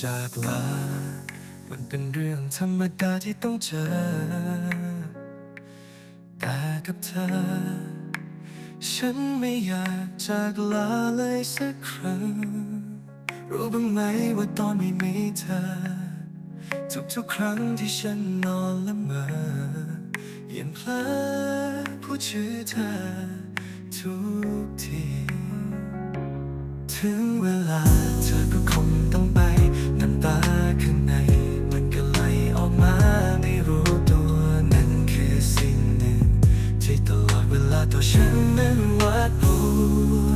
จากลา มันเป็นเรื่องธรรมดาที่ต้องเจอ แต่กับเธอ ฉันไม่อยากจากลาเลยสักครั้ง รู้บ้างไหมว่าตอนไม่มีเธอ ทุกๆครั้งที่ฉันนอนละเมอยังเพลอพูดชื่อเธอ ทุกที ถึงเวลา ฉันนั้นหวาดกลัว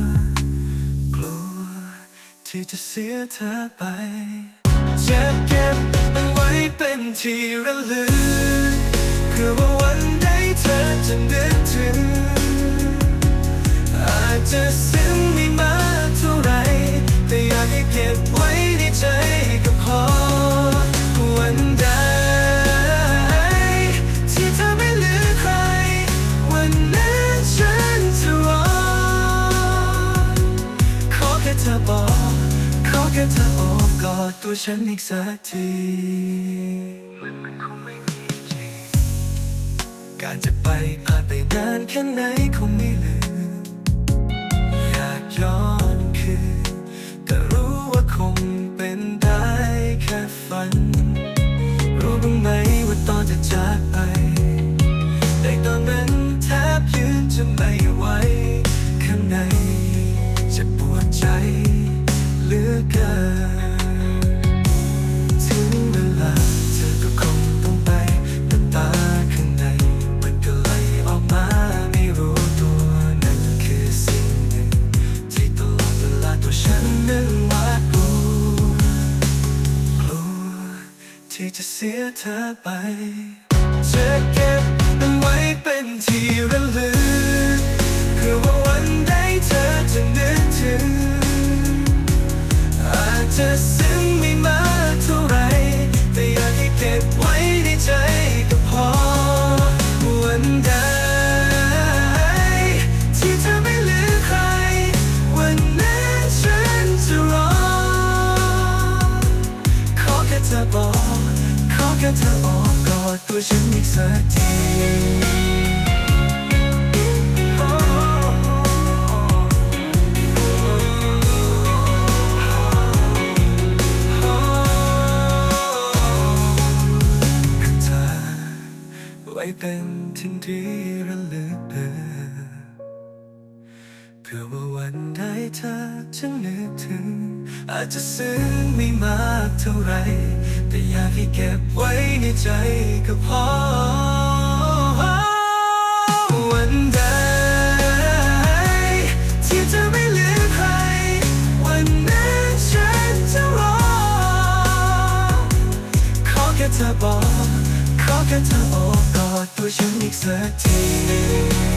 กลัว ที่จะเสียเธอไปจะเก็บมันไว้เป็นที่ระลึกเพื่อว่าวันใดเธอจะนึกถึงอาจจะเสีย บอกขอแค่เธอโอบกอดตัวฉันอีกสักทีการจะไปผ่านไปนานแค่ไหนคงไม่ลืมอ ที่จะเสียเธอไป จะเก็บมันไว้เป็นที่ระลึก ตัวฉันอีกสักทีเธอไว้เป็นทิ้งที่ระลึกเธอ พื่อว่าวันใดเธอจะนึกถึง อาจจะซึ้งไม่มากเท่าไร แต่อยากให้เก็บไว้ในใจก็พอ วันใดที่เธอไม่ลือใคร วันนั้นฉันจะรอ ขอแค่เธอบอก ขอแค่เธอโอบกอดตัวฉันอีกสักที